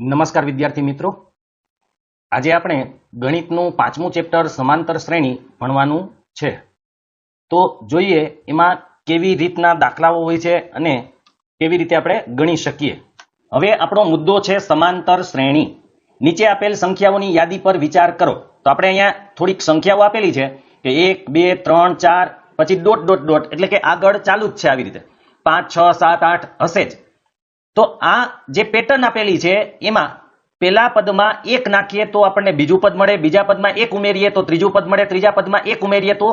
નમસ્કાર વિદ્યાર્થી મિત્રો. આજે આપણે ગણિતનું પાંચમું ચેપ્ટર સમાંતર શ્રેણી ભણવાનું છે. તો જોઈએ એમાં કેવી રીતના દાખલાઓ હોય છે અને કેવી રીતે આપણે ગણી શકીએ. હવે આપણો મુદ્દો છે સમાંતર શ્રેણી. નીચે આપેલ સંખ્યાઓની યાદી પર વિચાર કરો. તો આપણે અહીંયા થોડીક સંખ્યાઓ આપેલી છે કે એક, બે, ત્રણ, ચાર, પછી ડોટ ડોટ ડોટ. એટલે કે આગળ ચાલુ જ છે આવી રીતે. પાંચ, છ, સાત, આઠ હશે જ. તો આ જે પેટર્ન આપેલી છે, એમાં પેલા પદમાં એક નાખીએ તો આપણને બીજું પદ મળે, બીજા પદમાં એક ઉમેરીએ તો ત્રીજું પદ મળે, ત્રીજા પદમાં એક ઉમેરીએ તો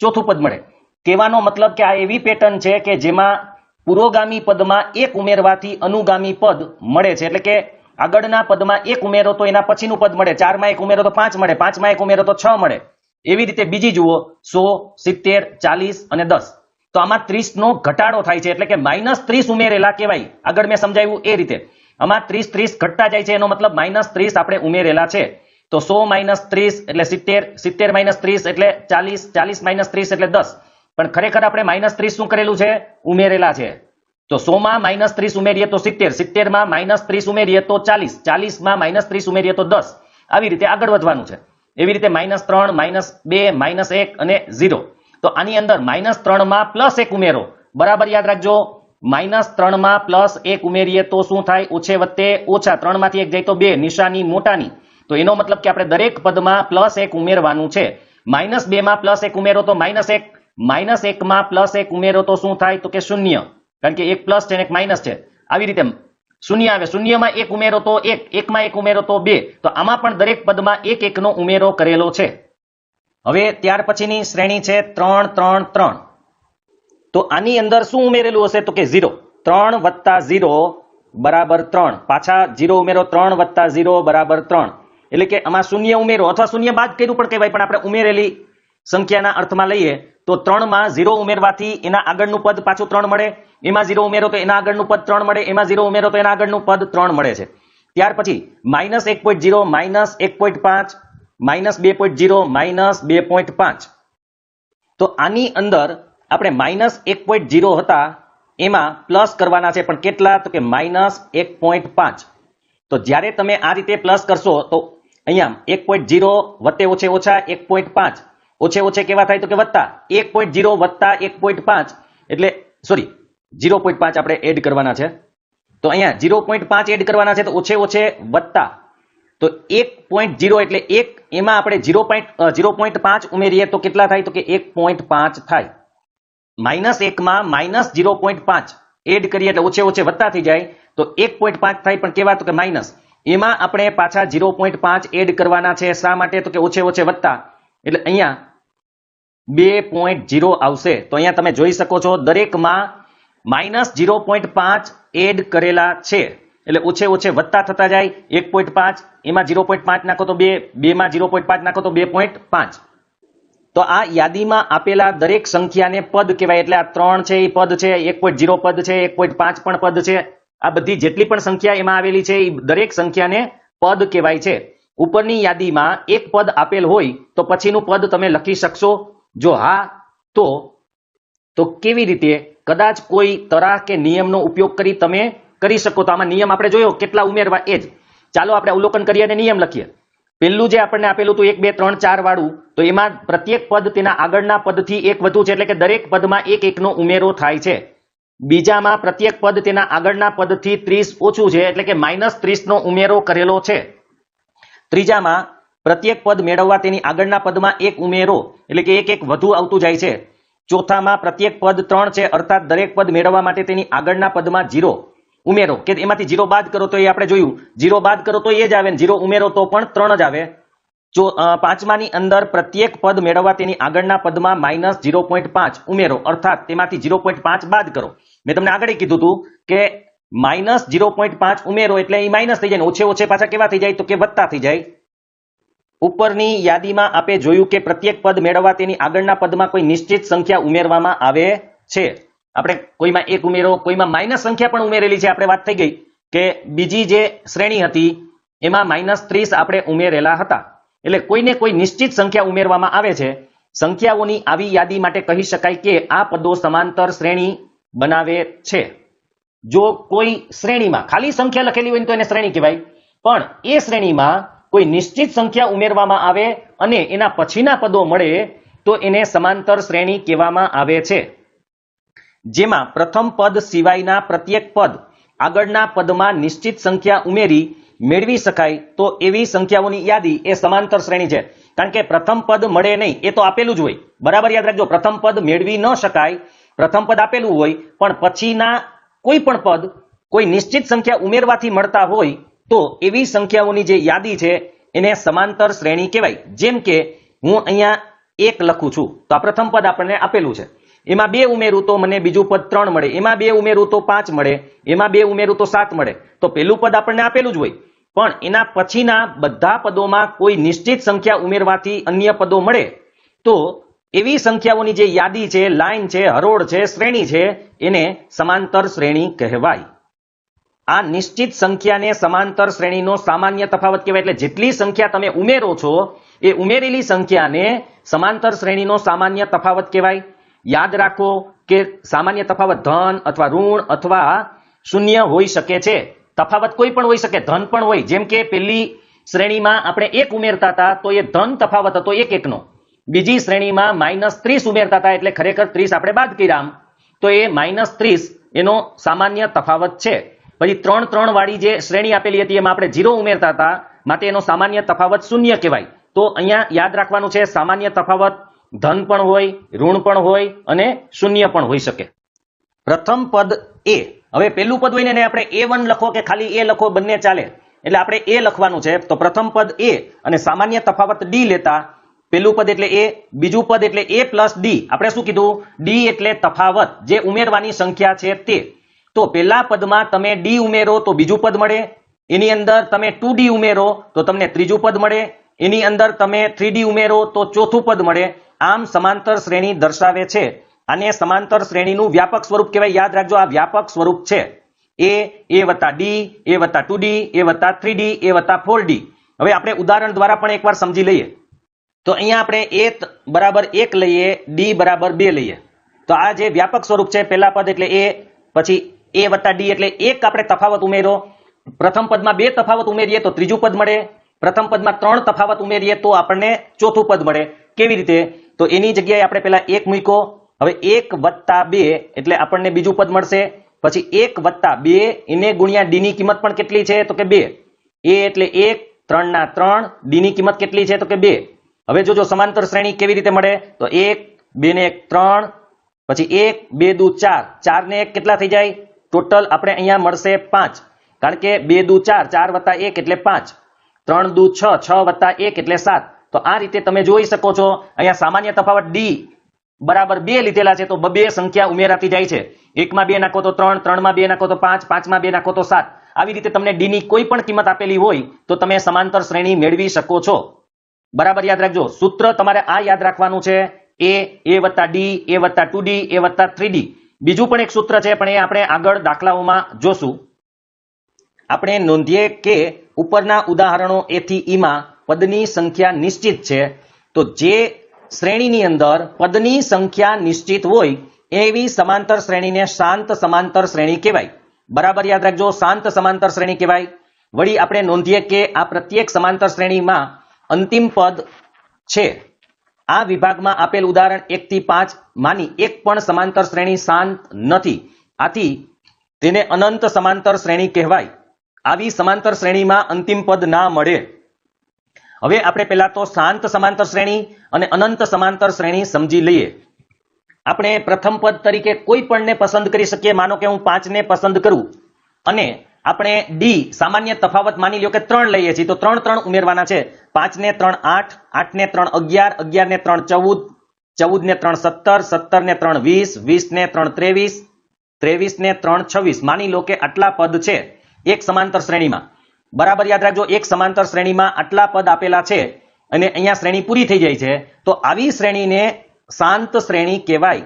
ચોથું પદ મળે. કહેવાનો મતલબ કે આ એવી પેટર્ન છે કે જેમાં પુરોગામી પદમાં એક ઉમેરવાથી અનુગામી પદ મળે છે. એટલે કે આગળના પદમાં એક ઉમેરો તો એના પછીનું પદ મળે. ચારમાં એક ઉમેરો તો પાંચ મળે. પાંચમાં એક ઉમેરો તો છ મળે. એવી રીતે બીજી જુઓ સો, સિત્તેર, ચાલીસ અને દસ. તો આમાં ત્રીસ નો ઘટાડો થાય છે, એટલે કે માઇનસ ત્રીસ ઉમેરેલા કહેવાય. આગળ મેં સમજાવ્યું એ રીતે. આમાં ત્રીસ ત્રીસ ઘટતા જાય છે, એનો મતલબ માઇનસ ત્રીસ આપણે ઉમેરેલા છે. તો સો માઇનસ ત્રીસ એટલે સિત્તેર સિત્તેર માઇનસ ત્રીસ એટલે ચાલીસ ચાલીસ માઇનસ ત્રીસ એટલે દસ. પણ ખરેખર આપણે માઇનસ ત્રીસ શું કરેલું છે? ઉમેરેલા છે. તો સો માં માઇનસ ત્રીસ ઉમેરીએ તો સિત્તેર સિત્તેરમાં માઇનસ ત્રીસ ઉમેરીએ તો ચાલીસ ચાલીસમાં માઇનસ ત્રીસ ઉમેરીએ તો દસ. આવી રીતે આગળ વધવાનું છે. એવી રીતે માઇનસ ત્રણ, માઇનસ બે, માઇનસ એક અને ઝીરો. તો આની અંદર માઇનસ ત્રણમાં પ્લસ એક ઉમેરો. બરાબર યાદ રાખજો માઇનસ ત્રણમાં પ્લસ એક ઉમેરીએ તો શું થાય? ઓછે વત્તે ઓછા ત્રણમાંથી એક જાય તો બે, નિશાની મોટાની. તો એનો મતલબ કે આપણે દરેક પદમાં પ્લસ એક ઉમેરવાનું છે. માઇનસ બે માં પ્લસ એક ઉમેરો તો માઇનસ એક. માઇનસ એકમાં પ્લસ એક ઉમેરો તો શું થાય? તો કે શૂન્ય. કારણ કે એક પ્લસ છે એક માઇનસ છે. આવી રીતે શૂન્ય આવે. શૂન્યમાં એક ઉમેરો તો એક, એકમાં એક ઉમેરો તો બે. તો આમાં પણ દરેક પદમાં એક એકનો ઉમેરો કરેલો છે. હવે ત્યાર પછીની શ્રેણી છે ત્રણ ત્રણ ત્રણ. તો આની અંદર શું ઉમેરેલું હશે? તો કે ઝીરો. ત્રણ વત્તા ઝીરો બરાબર ત્રણ. પાછા ઝીરો ઉમેરો, ત્રણ વત્તા ઝીરો બરાબર ત્રણ. એટલે કે આમાં શૂન્ય ઉમેરો અથવા શૂન્ય બાદ કર્યું પણ કહેવાય, પણ આપણે ઉમેરેલી સંખ્યાના અર્થમાં લઈએ, તો ત્રણમાં ઝીરો ઉમેરવાથી એના આગળનું પદ પાછું ત્રણ મળે. એમાં ઝીરો ઉમેરો તો એના આગળનું પદ ત્રણ મળે. એમાં ઝીરો ઉમેરો તો એના આગળનું પદ ત્રણ મળે છે. ત્યાર પછી માઇનસ એક પોઈન્ટ ઝીરો, માઇનસ એક પોઈન્ટ પાંચ માઇનસ બે પોઈન્ટ ઝીરો માઇનસ બે પોઈન્ટ પાંચ. તો આની અંદર આપણે માઇનસ એક પોઈન્ટ જીરો હતા, એમાં પ્લસ કરવાના છે, પણ કેટલા? તો કે માઇનસ એક પોઈન્ટ પાંચ. તો જ્યારે તમે આ રીતે પ્લસ કરશો, તો અહીંયા એક પોઈન્ટ ઝીરો વત્તે ઓછે ઓછા એક પોઈન્ટ પાંચ. ઓછે ઓછે કેવા થાય? તો કે વત્તા. એક પોઈન્ટ ઝીરો વત્તા એક પોઈન્ટ પાંચ. એટલે સોરી જીરો પોઈન્ટ પાંચ આપણે એડ કરવાના છે. તો અહીંયા ઝીરો પોઈન્ટ પાંચ એડ કરવાના છે, તો ઓછે ઓછે વત્તા. તો એક પોઈન્ટ ઝીરો એટલે એક, એમાં આપણે ઝીરો પોઈન્ટ ઝીરો પોઈન્ટ પાંચ ઉમેરીએ તો કેટલા થાય? તો કે એક પોઈન્ટ પાંચ થાય. માઇનસ એકમાં માઇનસ ઝીરો પોઈન્ટ પાંચ. એડ કરીએ એટલે ઓછે ઓછે વધતા થઈ જાય. તો એક પોઈન્ટ પાંચ થાય પણ કેવા? તો કે માઇનસ એમાં આપણે પાછા ઝીરો પોઈન્ટ પાંચ એડ કરવાના છે. શા માટે? તો કે ઓછે ઓછે વત્તા એટલે અહીંયા બે પોઈન્ટ ઝીરો આવશે. તો અહીંયા તમે જોઈ શકો છો દરેકમાં માઇનસ ઝીરો પોઈન્ટ પાંચ એડ કરેલા છે. એટલે ઓછે ઓછે વત્તા થતા જાય એક પોઈન્ટ પાંચ, એમાં ઝીરો પોઈન્ટ પાંચ નાખો તો બે, બેમાં ઝીરો પોઈન્ટ પાંચ નાખો તો બે પોઈન્ટ પાંચ. તો આ યાદીમાં આપેલા દરેક સંખ્યાને પદ કહેવાય એટલે આ ત્રણ છે, એ પદ છે, એક પોઈન્ટ ઝીરો પદ છે, એક પોઈન્ટ પાંચ પણ પદ છે. આ બધી જેટલી પણ સંખ્યા એમાં આવેલી છે, એ દરેક સંખ્યાને પદ કહેવાય છે. ઉપરની યાદીમાં એક પદ આપેલ હોય તો પછીનું પદ તમે લખી શકશો. જો હા, તો તો કેવી રીતે? કદાચ કોઈ તરાહ કે નિયમનો ઉપયોગ કરી તમે કરી શકો તો આમાં નિયમ આપણે જોયો, કેટલા ઉમેરવા એ જ. ચાલો આપણે અવલોકન કરીએ અને નિયમ લખીએ. પહેલું જે આપણને આપેલું હતું એક, બે, ત્રણ, ચાર વાળું, તો એમાં પ્રત્યેક પદ તેના આગળના પદથી એક વધુ છે, એટલે કે દરેક પદમાં એક એકનો ઉમેરો થાય છે. બીજામાં પ્રત્યેક પદ તેના આગળના પદથી ત્રીસ ઓછું છે, એટલે કે માઇનસ ત્રીસનો ઉમેરો કરેલો છે. ત્રીજામાં પ્રત્યેક પદ મેળવવા તેની આગળના પદમાં એક ઉમેરો, એટલે કે એક એક વધુ આવતું જાય છે. ચોથામાં પ્રત્યેક પદ ત્રણ છે, અર્થાત દરેક પદ મેળવવા માટે તેની આગળના પદમાં જીરો ઉમેરો. કે એમાંથી જીરો બાદ કરો તો એ આપણે જોયું. જીરો બાદ કરો તો એ જ આવે જીરો ઉમેરો તો પણ ત્રણ જ આવે. જો પાંચમાની અંદર પ્રત્યેક પદ મેળવવા તેની આગળના પદમાં માઇનસ જીરો પોઈન્ટ પાંચ ઉમેરો. અર્થાત તેમાંથી જીરો પોઈન્ટ પાંચ બાદ કરો. મેં તમને આગળ કીધું હતું કે માઇનસ ઝીરો પોઈન્ટ પાંચ ઉમેરો એટલે એ માઇનસ થઈ જાય ઓછે ઓછે પાછા કેવા થઈ જાય તો કે વધતા થઈ જાય. ઉપરની યાદીમાં આપે જોયું કે પ્રત્યેક પદ મેળવવા તેની આગળના પદમાં કોઈ નિશ્ચિત સંખ્યા ઉમેરવામાં આવે છે. આપણે કોઈમાં એક ઉમેરો, કોઈમાં માઇનસ સંખ્યા પણ ઉમેરેલી છે. આપણે વાત થઈ ગઈ કે બીજી જે શ્રેણી હતી, એમાં માઇનસ ત્રીસ આપણે ઉમેરેલા હતા. એટલે કોઈને કોઈ નિશ્ચિત સંખ્યા ઉમેરવામાં આવે છે, સંખ્યાઓની આવી યાદી માટે કહી શકાય કે આ પદો સમાંતર શ્રેણી બનાવે છે. જો કોઈ શ્રેણીમાં, ખાલી સંખ્યા લખેલી હોય તો એને શ્રેણી કહેવાય, પણ એ શ્રેણીમાં કોઈ નિશ્ચિત સંખ્યા ઉમેરવામાં આવે અને એના પછીના પદો મળે તો એને સમાંતર શ્રેણી કહેવામાં આવે છે. જેમાં પ્રથમ પદ સિવાયના પ્રત્યેક પદ આગળના પદમાં નિશ્ચિત સંખ્યા ઉમેરી મેળવી શકાય તો એવી સંખ્યાઓની યાદી એ સમાંતર શ્રેણી છે. કારણ કે પ્રથમ પદ મળે નહીં, એ તો આપેલું જ હોય. બરાબર યાદ રાખજો, પ્રથમ પદ મેળવી ન શકાય, પ્રથમ પદ આપેલું હોય, પણ પછીના કોઈ પણ પદ કોઈ નિશ્ચિત સંખ્યા ઉમેરવાથી મળતા હોય તો એવી સંખ્યાઓની જે યાદી છે એને સમાંતર શ્રેણી કહેવાય. જેમ કે હું અહીંયા એક લખું છું. તો આ પ્રથમ પદ આપણને આપેલું છે. એમાં બે ઉમેરું તો મને બીજું પદ ત્રણ મળે. એમાં બે ઉમેરું તો પાંચ મળે. એમાં બે ઉમેરું તો સાત મળે. તો પેલું પદ આપણને આપેલું જ હોય. પણ એના પછીના બધા પદોમાં કોઈ નિશ્ચિત સંખ્યા ઉમેરવાથી અન્ય પદો મળે. તો એવી સંખ્યાઓની જે યાદી છે, લાઈન છે, હરોળ છે, શ્રેણી છે, એને સમાંતર શ્રેણી કહેવાય. આ નિશ્ચિત સંખ્યાને સમાંતર શ્રેણીનો સામાન્ય તફાવત કહેવાય. એટલે જેટલી સંખ્યા તમે ઉમેરો છો, એ ઉમેરેલી સંખ્યાને સમાંતર શ્રેણીનો સામાન્ય તફાવત કહેવાય. યાદ રાખો કે સામાન્ય તફાવત ધન અથવા ઋણ અથવા શૂન્ય હોઈ શકે છે. તફાવત કોઈ પણ હોઈ શકે, ધન પણ હોય. જેમ કે પેલી શ્રેણીમાં આપણે એક ઉમેરતા હતા, તો એ ધન તફાવત હતો એક એકનો. બીજી શ્રેણીમાં માઇનસ ત્રીસ ઉમેરતા હતા એટલે ખરેખર ત્રીસ આપણે બાદ કર્યા તો એ માઇનસ ત્રીસ એનો સામાન્ય તફાવત છે. પછી ત્રણ ત્રણ વાળી જે શ્રેણી આપેલી હતી, એમાં આપણે જીરો ઉમેરતા હતા, માટે એનો સામાન્ય તફાવત શૂન્ય કહેવાય. તો અહીંયા યાદ રાખવાનું છે, સામાન્ય તફાવત ધન પણ હોય, ઋણ પણ હોય અને શૂન્ય પણ હોઈ શકે. પ્રથમ પદ એ. હવે પહેલું પદ હોય ને આપણે એ વન લખો કે ખાલી એ લખો, બંને ચાલે. એટલે આપણે એ લખવાનું છે. તો પ્રથમ પદ એ અને સામાન્ય તફાવત ડી લેતા પહેલું પદ એટલે એ, બીજું પદ એટલે એ પ્લસ ડી. આપણે શું કીધું? ડી એટલે તફાવત. જે ઉમેરવાની સંખ્યા છે તે. તો પેલા પદમાં તમે ડી ઉમેરો તો બીજું પદ મળે. એની અંદર તમે ટુ ઉમેરો તો તમને ત્રીજું પદ મળે. એની અંદર તમે થ્રી ઉમેરો તો ચોથું પદ મળે. આમ સમાંતર શ્રેણી દર્શાવે છે. અને સમાંતર શ્રેણીનું વ્યાપક સ્વરૂપ કહેવાય. યાદ રાખજો, આ વ્યાપક સ્વરૂપ છે. એ એ વત્તા ડી એ વત્તા ટુ ડી એ વત્તા થ્રી ડી એ વત્તા ફોર ડી હવે આપણે ઉદાહરણ દ્વારા પણ એકવાર સમજી લઈએ. તો અહીંયા આપણે એ બરાબર એક લઈએ ડી બરાબર બે લઈએ. તો આ જે વ્યાપક સ્વરૂપ છે, પહેલા પદ એટલે એ પછી એ વત્તા ડી એટલે એક આપણે તફાવત ઉમેરો. પ્રથમ પદમાં બે તફાવત ઉમેરીએ તો ત્રીજું પદ મળે. પ્રથમ પદમાં ત્રણ તફાવત ઉમેરીએ તો આપણને ચોથું પદ મળે. કેવી રીતે? તો એની જગ્યાએ આપણે પહેલા એક મૂક્યો. હવે એક વત્તા બે એટલે આપણને બીજું પદ મળશે. પછી એક વત્તા બે એને ગુણ્યા ડી ની કિંમત પણ કેટલી છે? તો કે બે. એ એટલે એક, ત્રણ ના ત્રણ ડી ની કિંમત કેટલી છે? તો કે બે. હવે જોજો, સમાંતર શ્રેણી કેવી રીતે મળે? તો એક, બે ને એક, ત્રણ. પછી એક, બે દુ ચાર. ચાર ને એક કેટલા થઈ જાય? ટોટલ આપણે અહીંયા મળશે પાંચ. કારણ કે બે દુ ચાર ચાર વત્તા એક એટલે પાંચ. ત્રણ દુ છ છ વત્તા એક એટલે સાત. તો આ રીતે તમે જોઈ શકો છો, અહીંયા સામાન્ય તફાવત ડી બરાબર બે લીધેલા છે, તો બે સંખ્યા ઉમેરાતી જાય છે. એકમાં બે નાખો તો ત્રણ, ત્રણમાં બે નાખો તો પાંચ, પાંચમાં બે નાખો તો સાત. આવી રીતે તમને ડી ની કોઈ પણ કિંમત આપેલી હોય, તો તમે સમાંતર શ્રેણી મેળવી શકો છો. બરાબર યાદ રાખજો, સૂત્ર તમારે આ યાદ રાખવાનું છે એ એ વત્તા ડી એ વત્તા ટુ ડી એ વત્તા થ્રી ડી બીજું પણ એક સૂત્ર છે, પણ એ આપણે આગળ દાખલાઓમાં જોશું. આપણે નોંધીએ કે ઉપરના ઉદાહરણો એથી ઈમાં પદની સંખ્યા નિશ્ચિત છે. તો જે શ્રેણીની અંદર પદની સંખ્યા નિશ્ચિત હોય, એવી સમાંતર શ્રેણીને શાંત સમાંતર શ્રેણી કહેવાય. બરાબર યાદ રાખજો, શાંત સમાંતર શ્રેણી કહેવાય. વળી આપણે નોંધીએ કે આ પ્રત્યેક સમાંતર શ્રેણીમાં અંતિમ પદ છે. આ વિભાગમાં આપેલ ઉદાહરણ એક થી પાંચ માની એક પણ સમાંતર શ્રેણી શાંત નથી. આથી તેને અનંત સમાંતર શ્રેણી કહેવાય. આવી સમાંતર શ્રેણીમાં અંતિમ પદ ના મળે. હવે આપણે પહેલા તો શાંત સમાંતર શ્રેણી અને અનંત સમાંતર શ્રેણી સમજી લઈએ. આપણે પ્રથમ પદ તરીકે કોઈ પણને પસંદ કરી શકીએ, માનો કે હું પાંચને પસંદ કરું. અને આપણે ડી સામાન્ય તફાવત માની લ્યો કે ત્રણ લઈએ છીએ. તો ત્રણ ત્રણ ઉમેરવાના છે. પાંચ ને ત્રણ આઠ આઠ ને ત્રણ અગિયાર અગિયાર ને ત્રણ ચૌદ ચૌદ ને ત્રણ સત્તર સત્તર ને ત્રણ વીસ વીસ ને ત્રણ ત્રેવીસ ત્રેવીસ ને ત્રણ છવ્વીસ. માની લો કે આટલા પદ છે એક સમાંતર શ્રેણીમાં. બરાબર યાદ રાખજો, એક સમાંતર શ્રેણીમાં આટલા પદ આપેલા છે અને અહીંયા શ્રેણી પૂરી થઈ જાય છે. તો આવી શ્રેણીને શાંત શ્રેણી કહેવાય.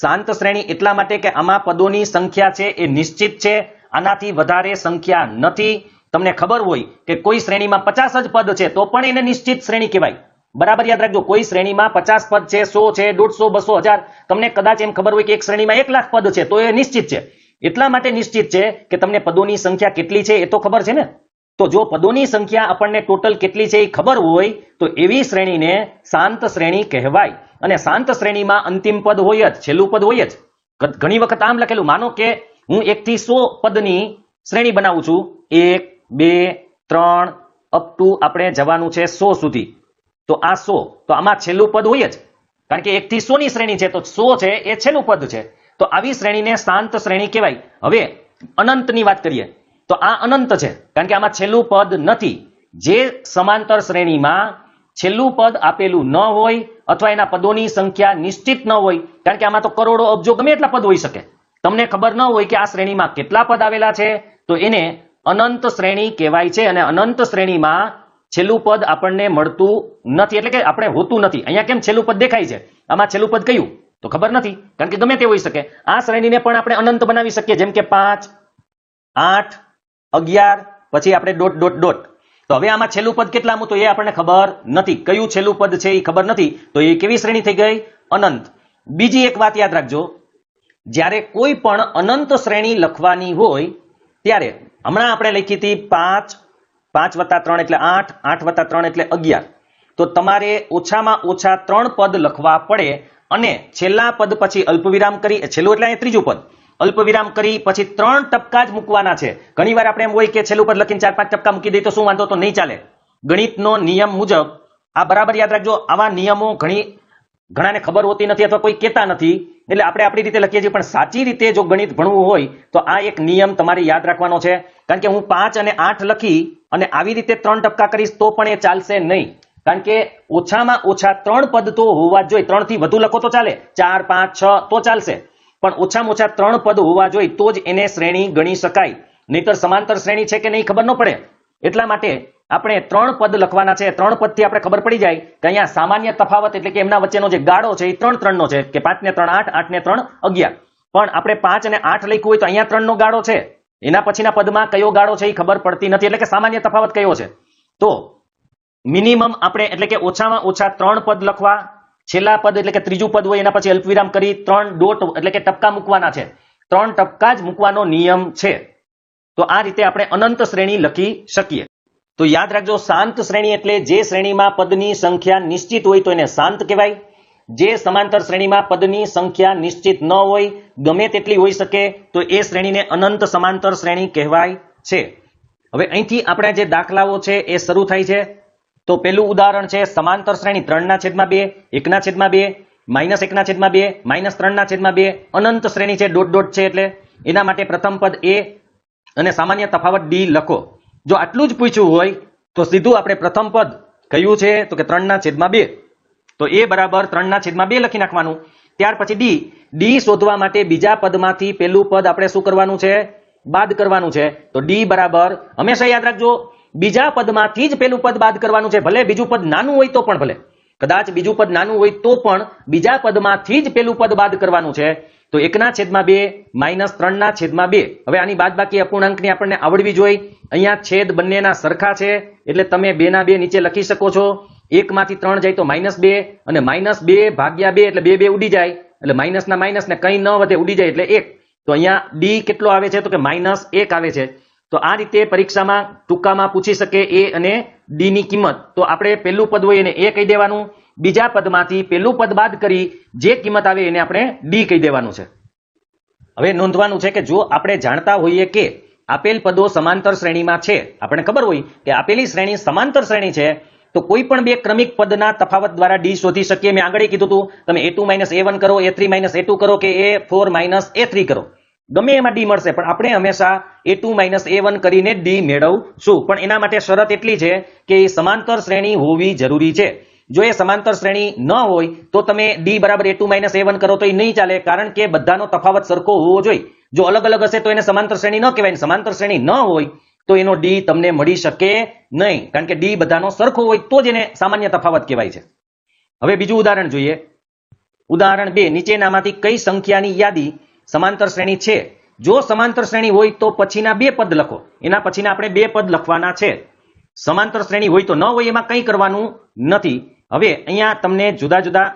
શાંત શ્રેણી એટલા માટે કે આમાં પદોની સંખ્યા છે એ નિશ્ચિત છે. આનાથી વધારે સંખ્યા નથી. તમને ખબર હોય કે કોઈ શ્રેણીમાં પચાસ જ પદ છે, તો પણ એને નિશ્ચિત શ્રેણી કહેવાય. બરાબર યાદ રાખજો, કોઈ શ્રેણીમાં પચાસ પદ છે, સો છે, દોઢસો, બસો હજાર, તમને કદાચ એમ ખબર હોય કે એક શ્રેણીમાં એક લાખ પદ છે, તો એ નિશ્ચિત છે. એટલા માટે નિશ્ચિત છે કે તમને પદોની સંખ્યા કેટલી છે એ તો ખબર છે ને? તો જો પદોની સંખ્યા આપણને ટોટલ કેટલી છે એ ખબર હોય, તો એવી શ્રેણીને શાંત શ્રેણી કહેવાય. અને શાંત શ્રેણીમાં અંતિમ પદ હોય જ, છેલ્લું પદ હોય જ. ઘણી વખત આમ લખેલું, માનો કે હું એકથી સો પદની શ્રેણી બનાવું છું. એક, બે, ત્રણ અપ ટુ આપણે જવાનું છે સો સુધી. તો આ સો, તો આમાં છેલ્લું પદ હોય જ. કારણ કે એકથી સો ની શ્રેણી છે, તો સો છે, એ છેલ્લું પદ છે. તો આવી શ્રેણીને શાંત શ્રેણી કહેવાય. હવે અનંતની વાત કરીએ. તો આ અનંત છે. કારણ કે આમાં છેલ્લું પદ નથી. જે સમાંતર શ્રેણીમાં છેલ્લું પદ આપેલું ન હોય અથવા એના પદોની સંખ્યા નિશ્ચિત ન હોય, કારણ કે આમાં તો કરોડો અબજો ગમે એટલા પદ હોઈ શકે. તમને ખબર ન હોય કે આ શ્રેણીમાં કેટલા પદ આવેલા છે, તો એને અનંત શ્રેણી કહેવાય છે અને અનંત શ્રેણીમાં છેલ્લું પદ આપણને મળતું નથી. એટલે કે આપણે હોતું નથી. અહીંયા કેમ છેલ્લું પદ દેખાય છે? આમાં છેલ્લું પદ કયું? તો ખબર નથી. કારણ કે ગમે તે હોઈ શકે. આ શ્રેણીને પણ આપણે અનંત બનાવી શકીએ. જેમ કે પાંચ, આઠ અગિયાર, પછી આપણે ડોટ ડોટ ડોટ. તો હવે આમાં છેલ્લું પદ કેટલામું તો એ આપણને ખબર નથી. કયું છેલ્લું પદ છે એ ખબર નથી. તો એ કેવી શ્રેણી થઈ ગઈ? અનંત. બીજી એક વાત યાદ રાખજો. જ્યારે કોઈ પણ અનંત શ્રેણી લખવાની હોય, ત્યારે હમણાં આપણે લખી હતી પાંચ પાંચ વત્તા ત્રણ એટલે આઠ આઠ વત્તા ત્રણ એટલે અગિયાર. તો તમારે ઓછામાં ઓછા ત્રણ પદ લખવા પડે અને છેલ્લા પદ પછી અલ્પવિરામ કરી છેલ્લું એટલે અહીંયા ત્રીજું પદ. અલ્પવિરામ કરી, પછી ત્રણ ટપકા જ મૂકવાના છે. ઘણીવાર આપણે એમ હોય કે છેલ્લું પર લખીને ચાર પાંચ ટપકા મૂકી દઈએ તો શું વાંધો તો નહીં ચાલે. ગણિતનો નિયમ મુજબ, આ બરાબર યાદ રાખજો, આવા નિયમો ઘણી, ઘણાને ખબર હોતી નથી અથવા કોઈ કહેતા નથી, એટલે આપણે આપણી રીતે લખીએ છીએ, પણ સાચી રીતે જો ગણિત ભણવું હોય, તો આ એક નિયમ તમારે યાદ રાખવાનો છે. કારણ કે હું પાંચ અને આઠ લખી અને આવી રીતે ત્રણ ટપકા કરીશ તો પણ એ ચાલશે નહીં. કારણ કે ઓછામાં ઓછા ત્રણ પદ તો હોવા જ જોઈએ. ત્રણથી વધુ લખો તો ચાલે. ચાર, પાંચ, છ તો ચાલશે. પણ ઓછામાં ઓછા ત્રણ પદ હોવા જોઈએ તો જ એને શ્રેણી ગણી શકાય. નહીતર સમાંતર શ્રેણી છે કે નહીં ખબર ન પડે. એટલા માટે આપણે ત્રણ પદ લખવાના છે. ત્રણ પદથી આપણે ખબર પડી જાય કે અહીંયા સામાન્ય તફાવત એટલે કે એમના વચ્ચેનો જે ગાળો છે એ ત્રણ ત્રણનો છે કે પાંચ ને ત્રણ આઠ આઠ ને ત્રણ અગિયાર. પણ આપણે પાંચ અને આઠ લખ્યું હોય તો અહીંયા ત્રણનો ગાળો છે. એના પછીના પદમાં કયો ગાળો છે એ ખબર પડતી નથી. એટલે કે સામાન્ય તફાવત કયો છે? તો મિનિમમ આપણે એટલે કે ઓછામાં ઓછા ત્રણ પદ લખવા છેલ્લા પદ એટલે કે ત્રીજું પદ હોય એના પછી અલ્પવિરામ કરી ત્રણ ડોટ એટલે કે ટપકા મૂકવાના છે. ત્રણ ટપકા જ મૂકવાનો નિયમ છે. તો આ રીતે આપણે અનંત શ્રેણી લખી શકીએ. તો યાદ રાખજો, શાંત શ્રેણી એટલે જે શ્રેણીમાં પદની સંખ્યા નિશ્ચિત હોય તો એને શાંત કહેવાય. જે સમાંતર શ્રેણીમાં પદની સંખ્યા નિશ્ચિત ન હોય, ગમે તેટલી હોઈ શકે, તો એ શ્રેણીને અનંત સમાંતર શ્રેણી કહેવાય છે. હવે અહીંથી આપણા જે દાખલાઓ છે એ શરૂ થાય છે. તો પેલું ઉદાહરણ છે સમાંતર શ્રેણી ત્રણના છેદમાં બે, એકના છેદમાં બે, માઇનસ એકના છેદમાં બે, માઇનસ ત્રણના છેદમાં બે, અનંત શ્રેણી છે, ડોટ ડોટ છે એટલે એના માટે પ્રથમ પદ એ અને સામાન્ય તફાવત ડી લખો. જો આટલું જ પૂછ્યું હોય, તો સીધું આપણે પ્રથમ પદ કયું છે, તો કે ત્રણના છેદમાં બે. તો એ બરાબર ત્રણના છેદમાં બે લખી નાખવાનું. ત્યાર પછી ડી. ડી શોધવા માટે બીજા પદમાંથી પેલું પદ આપણે શું કરવાનું છે? બાદ કરવાનું છે. તો ડી બરાબર, હંમેશા યાદ રાખજો બીજા પદમાંથી જ પેલું પદ બાદ કરવાનું છે. ભલે બીજું પદ નાનું હોય તો પણ ભલે. કદાચ બીજું પદ નાનું હોય તો પણ બીજા પદમાંથી જ પેલું પદ બાદ કરવાનું છે. તો એકના છેદમાં બે, માઇનસ ત્રણના છેદમાં બે. હવે આની બાદ બાકી અપૂર્ણાંકની આપણને આવડવી જોઈએ અહીંયા છેદ બંનેના સરખા છે. એટલે તમે બેના બે નીચે લખી શકો છો. એકમાંથી ત્રણ જાય તો માઇનસ બે અને માઇનસ બે ભાગ્યા બે એટલે બે બે ઉડી જાય. એટલે માઇનસના માઇનસ ને કંઈ ન વધે, ઉડી જાય એટલે એક. તો અહીંયા ડી કેટલો આવે છે? તો કે માઇનસ એક આવે છે. તો આ રીતે પરીક્ષામાં ટૂંકામાં પૂછી શકે એ અને ડી ની કિંમત. તો આપણે પહેલું પદ હોય એને એ કહી દેવાનું. બીજા પદમાંથી પહેલું પદ બાદ કરી જે કિંમત આવે એને આપણે ડી કહી દેવાનું છે. હવે નોંધવાનું છે કે જો આપણે જાણતા હોઈએ કે આપેલ પદો સમાંતર શ્રેણીમાં છે, આપણને ખબર હોય કે આપેલી શ્રેણી સમાંતર શ્રેણી છે, તો કોઈ પણ બે ક્રમિક પદના તફાવત દ્વારા ડી શોધી શકીએ. મેં આગળ કીધું હતું, તમે એ ટુ માઇનસ એ કરો એ થ્રી માઇનસ એ કરો કે A four minus A three કરો. ગમે એમાં ડી મળશે, પણ આપણે હંમેશા A two minus A one કરીને ડી મેળવશું. પણ એના માટે શરત એટલી છે કે એ સમાંતર શ્રેણી હોવી જરૂરી છે. જો એ સમાંતર શ્રેણી ન હોય, તો તમે ડી બરાબર A two minus A one કરો તો એ નહીં ચાલે, કારણ કે બધાનો તફાવત સરખો હોવો જોઈએ. જો અલગ અલગ હશે તો એને સમાંતર શ્રેણી ન કહેવાય સમાંતર શ્રેણી ન હોય, તો એનો ડી તમને મળી શકે નહીં. કારણ કે ડી બધાનો સરખો હોય તો જ એને સામાન્ય તફાવત કહેવાય છે. હવે બીજું ઉદાહરણ જોઈએ. ઉદાહરણ બે, નીચેનામાંથી કઈ સંખ્યાની યાદી સમાંતર શ્રેણી છે. જો સમાંતર શ્રેણી હોય તો પછીના બે પદ લખો. એના પછીના આપણે બે પદ લખવાના છે. સમાંતર શ્રેણી હોય તો ન હોય એમાં કંઈ કરવાનું નથી. હવે અહીંયા તમને જુદા જુદા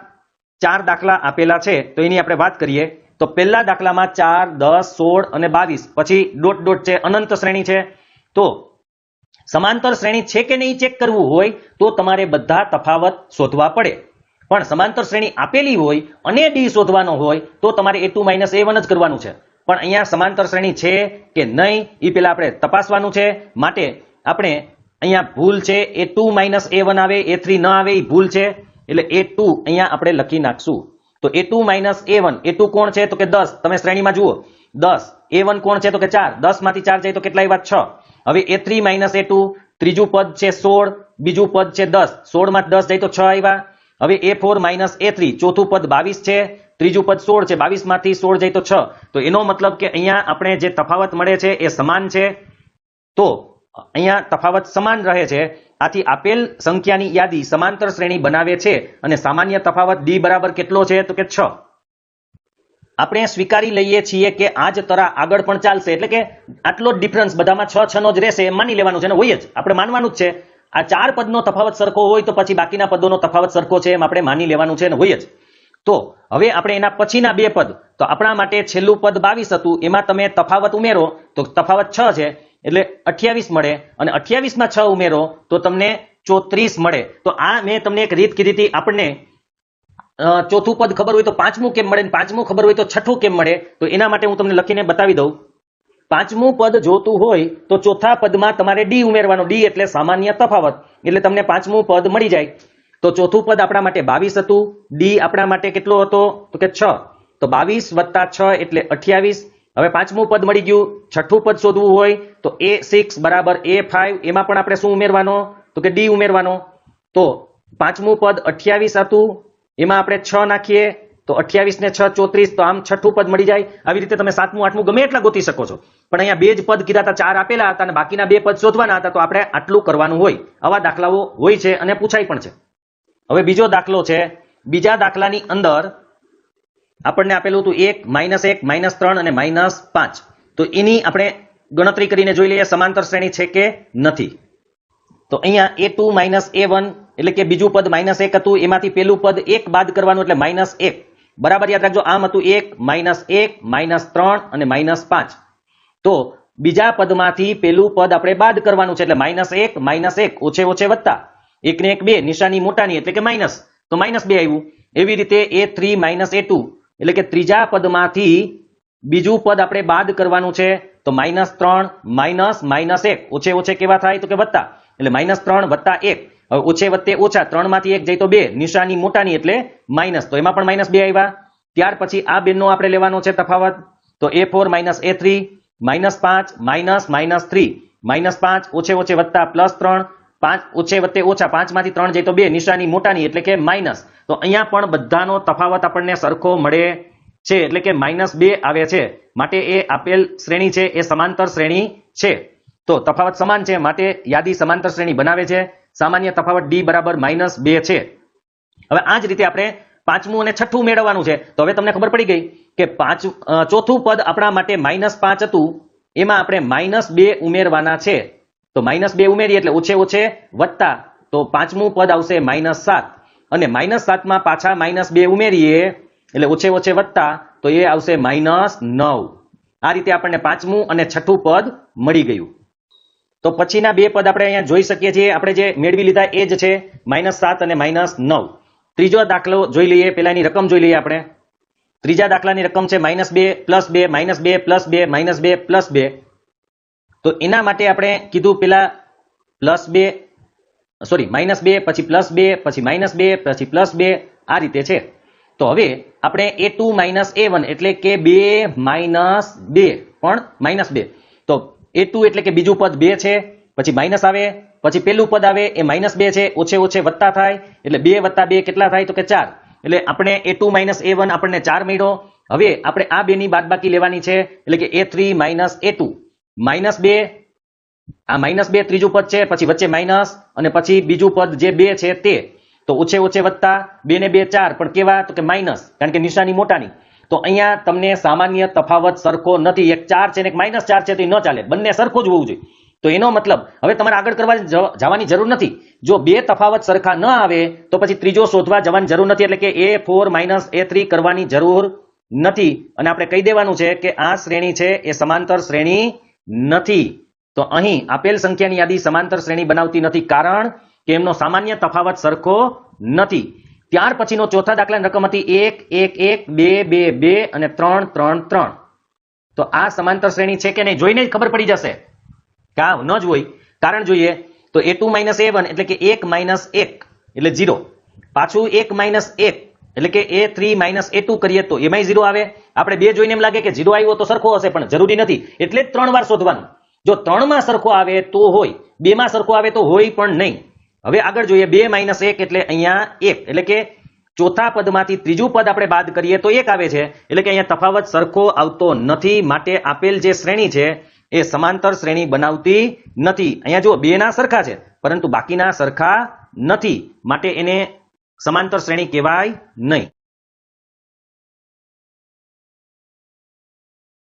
ચાર દાખલા આપેલા છે. તો એની આપણે વાત કરીએ. તો પહેલા દાખલામાં ચાર, દસ, સોળ અને બાવીસ. પછી ડોટ ડોટ છે, અનંત શ્રેણી છે. તો સમાંતર શ્રેણી છે કે નહીં ચેક કરવું હોય તો તમારે બધા તફાવત શોધવા પડે. પણ સમાંતર શ્રેણી આપેલી હોય અને ડી શોધવાનો હોય, તો તમારે A two minus A one જ કરવાનું છે. પણ અહીંયા સમાંતર શ્રેણી છે કે નહીં એ પેલા આપણે તપાસવાનું છે. માટે આપણે અહીંયા ભૂલ છે, A two minus A one આવે, એ થ્રી ન આવે એ ભૂલ છે. એટલે એ ટુ અહીંયા આપણે લખી નાખશું. તો A two minus A one A two કોણ છે? તો કે દસ. તમે શ્રેણીમાં જુઓ. દસ. એ વન કોણ છે? તો કે ચાર. દસમાંથી ચાર જાય તો કેટલા વાત છ. હવે A three minus A two ત્રીજું પદ છે સોળ, બીજું પદ છે દસ. સોળમાં દસ જાય તો છ આવ્યા. હવે A four minus A three ચોથું પદ બાવીસ છે, ત્રીજું પદ સોળ છે બાવીસમાંથી સોળ જાય તો છ. તો એનો મતલબ કે અહીંયા આપણે જે તફાવત મળે છે એ સમાન છે. તો અહીંયા તફાવત સમાન રહે છે. આથી આપેલ સંખ્યાની યાદી સમાંતર શ્રેણી બનાવે છે અને સામાન્ય તફાવત ડી બરાબર કેટલો છે તો કે છ. આપણે સ્વીકારી લઈએ છીએ કે આ જ તરા આગળ પણ ચાલશે. એટલે કે આટલો જ ડિફરન્સ બધામાં છ છ નો જ રહેશે એમ માની લેવાનું છે ને, હોય જ. આપણે માનવાનું જ છે. આ ચાર પદનો તફાવત સરખો હોય તો પછી બાકીના પદોનો તફાવત સરખો છે એમ આપણે માની લેવાનું છે ને હોય જ. તો હવે આપણે એના પછીના બે પદ, તો આપણા માટે છેલ્લું પદ બાવીસ હતું, એમાં તમે તફાવત ઉમેરો, તો તફાવત છ છે, એટલે અઠ્યાવીસ મળે, અને અઠ્યાવીસમાં છ ઉમેરો, તો તમને ચોત્રીસ મળે. તો આ મેં તમને એક રીત કીધી હતી, આપણને ચોથું પદ ખબર હોય તો પાંચમું કેમ મળે પાંચમું ખબર હોય તો છઠ્ઠું કેમ મળે, તો એના માટે હું તમને લખીને બતાવી દઉં. પાંચમું પદ જોતું હોય તો ચોથા પદમાં તમારે ડી ઉમેરવાનો. ડી એટલે સામાન્ય તફાવત. એટલે તમને પાંચમું પદ મળી જાય. તો ચોથું પદ આપણા માટે બાવીસ હતું. ડી આપણા માટે કેટલો હતો? તો કે છ. તો બાવીસ વત્તા છ એટલે અઠ્યાવીસ. હવે પાંચમું પદ મળી ગયું. છઠ્ઠું પદ શોધવું હોય તો એ સિક્સ બરાબર એ ફાઈવ એમાં પણ આપણે શું ઉમેરવાનો? તો કે ડી ઉમેરવાનો. તો પાંચમું પદ અઠ્યાવીસ હતું. એમાં આપણે છ નાખીએ. તો અઠ્યાવીસ ને છ ચોત્રીસ, તો આમ છઠ્ઠું પદ મળી જાય. આવી રીતે તમે સાતમું, આઠમું ગમે એટલા ગોતી શકો છો. પણ અહીંયા બે જ પદ કીધા હતા, ચાર આપેલા હતા અને બાકીના બે પદ શોધવાના હતા, તો આપણે આટલું કરવાનું હોય. આવા દાખલાઓ હોય છે અને પૂછાય પણ છે. હવે બીજો દાખલો છે. બીજા દાખલાની અંદર આપણને આપેલું હતું એક, માઇનસ એક, માઇનસ ત્રણ અને માઇનસ પાંચ. તો એની આપણે ગણતરી કરીને જોઈ લઈએ, સમાંતર શ્રેણી છે કે નથી. તો અહીંયા A two minus A one, એટલે કે બીજું પદ માઇનસ એક હતું, એમાંથી પેલું પદ એક બાદ કરવાનું એટલે માઇનસ એક. બરાબર યાદ રાખજો, આમ હતું એક, માઇનસ એક, માઇનસ ત્રણ અને માઇનસ પાંચ. તો બીજા પદમાંથી પેલું પદ આપણે બાદ કરવાનું છે, એટલે માઇનસ એક માઇનસ એક, ઓછે ઓછે વત્તા. એક ને એક બે, નિશાની મોટાની, એટલે કે માઇનસ. તો માઇનસ બે આવ્યું. એવી રીતે એ થ્રી માઇનસ એ એટલે કે ત્રીજા પદમાંથી બીજું પદ આપણે બાદ કરવાનું છે, તો માઇનસ ત્રણ, માઇનસ માઇનસ એક. ઓછે ઓછે કેવા થાય તો કે વત્તા. એટલે માઇનસ ત્રણ વત્તા એક. હવે ઓછે વત્તે ઓછા ત્રણમાંથી એક જઈ તો બે, નિશાની મોટાની એટલે માઇનસ. તો એમાં પણ માઇનસ બે આવ્યા. ત્યાર પછી આ બેનનો આપણે લેવાનો છે તફાવત. તો A four minus A three, minus પાંચ, માઇનસ માઇનસ થ્રી. માઇનસ પાંચ ઓછે ઓછે વત્તા પ્લસ ત્રણ. પાંચ ઓછે વત્તે ઓછા પાંચમાંથી ત્રણ જાય તો બે, નિશાની મોટાની એટલે કે માઇનસ. તો અહીંયા પણ બધાનો તફાવત આપણને સરખો મળે છે એટલે કે માઇનસ બે આવે છે. માટે એ આપેલ શ્રેણી છે, એ સમાંતર શ્રેણી છે. તો તફાવત સમાન છે, માટે યાદી સમાંતર શ્રેણી બનાવે છે. સામાન્ય તફાવત ડી બરાબર માઇનસ બે છે. હવે આ જ રીતે આપણે પાંચમું અને છઠ્ઠું મેળવવાનું છે. તો હવે તમને ખબર પડી ગઈ કે પાંચ ચોથું પદ આપણા માટે માઇનસ પાંચ હતું. એમાં આપણે માઇનસ બે ઉમેરવાના છે. તો માઇનસ બે ઉમેરીએ એટલે ઓછે ઓછે વત્તા. તો પાંચમું પદ આવશે માઇનસ સાત. અને માઇનસ સાતમાં પાછા માઇનસ બે ઉમેરીએ એટલે ઓછે ઓછે વત્તા. તો એ આવશે માઇનસ નવ. આ રીતે આપણને પાંચમું અને છઠ્ઠું પદ મળી ગયું. તો પછીના બે પદ આપણે અહીંયા જોઈ શકીએ છીએ. આપણે જે મેળવી લીધા એ જ છે માઇનસ સાત અને માઇનસ નવ. ત્રીજો દાખલો જોઈ લઈએ, પેલાની રકમ જોઈ લઈએ આપણે. ત્રીજા દાખલાની રકમ છે માઇનસ બે પ્લસ બે માઇનસ બે પ્લસ બે માઇનસ બે પ્લસ બે. તો એના માટે આપણે કીધું પેલા પ્લસ બે સોરી માઇનસ બે, પછી પ્લસ બે, પછી માઇનસ બે, પછી પ્લસ બે, આ રીતે છે. તો હવે આપણે A two minus A one એટલે કે બે માઇનસ બે, પણ માઇનસ બે. તો એ ટુ એટલે કે બીજું પદ બે છે, પછી માઇનસ આવે, પછી પેલું પદ આવે, એ માઇનસ બે છે, ઓછે ઓછે વત્તા થાય, એટલે બે વત્તા બે કેટલા થાય તો કે ચાર. એટલે આપણે A two minus A one આપણને ચાર મળ્યો. હવે આપણે આ બેની બાદબાકી લેવાની છે, એટલે કે A three minus A two. Minus બે, આ માઇનસ બે ત્રીજું પદ છે, પછી વચ્ચે માઇનસ, અને પછી બીજું પદ જે બે છે તે. તો ઓછે ઓછે વત્તા બે ને બે ચાર, પણ કેવા? તો કે માઇનસ, કારણ કે નિશાની મોટાની. તો અહીંયા તમને સામાન્ય તફાવત સરખો નથી. એક ચાર છે ને એક માઇનસ ચાર છે તો એ ન ચાલે. બંને સરખો જ હોવું જોઈએ. તો એનો મતલબ હવે તમારે આગળ કરવા જવાની જરૂર નથી. જો બે તફાવત સરખા ન આવે તો પછી ત્રીજો શોધવા જવાની જરૂર નથી. એટલે કે A four minus A three કરવાની જરૂર નથી. અને આપણે કહી દેવાનું છે કે આ શ્રેણી છે એ સમાંતર શ્રેણી નથી. તો અહીં આપેલ સંખ્યાની યાદી સમાંતર શ્રેણી બનાવતી નથી. કારણ કે એમનો સામાન્ય તફાવત સરખો નથી. ત્યાર પછીનો ચોથા દાખલાની રકમ હતી એક એક એક, બે બે બે અને ત્રણ ત્રણ ત્રણ. તો આ સમાંતર શ્રેણી છે કે નહીં? જોઈને જ ખબર પડી જશે. કા ન જ હોય. કારણ જોઈએ, તો A two minus A one એટલે કે એક માઇનસ એક એટલે ઝીરો. પાછું એક માઇનસ એક એટલે કે A three minus A two કરીએ તો એમાંય ઝીરો આવે. આપણે બે જોઈને એમ લાગે કે ઝીરો આવ્યો તો સરખો હશે, પણ જરૂરી નથી. એટલે જ ત્રણ વાર શોધવાનું. જો ત્રણમાં સરખો આવે તો હોય, બેમાં સરખો આવે તો હોય પણ નહીં. હવે આગળ જોઈએ બે માઇનસ એક એટલે અહીંયા એક. એટલે કે ચોથા પદમાંથી ત્રીજું પદ આપણે બાદ કરીએ તો એક આવે છે. એટલે કે અહીંયા તફાવત સરખો આવતો નથી. માટે આપેલ જે શ્રેણી છે એ સમાંતર શ્રેણી બનાવતી નથી. અહીંયા જો બે ના સરખા છે, પરંતુ બાકીના સરખા નથી. માટે એને સમાંતર શ્રેણી કહેવાય નહીં.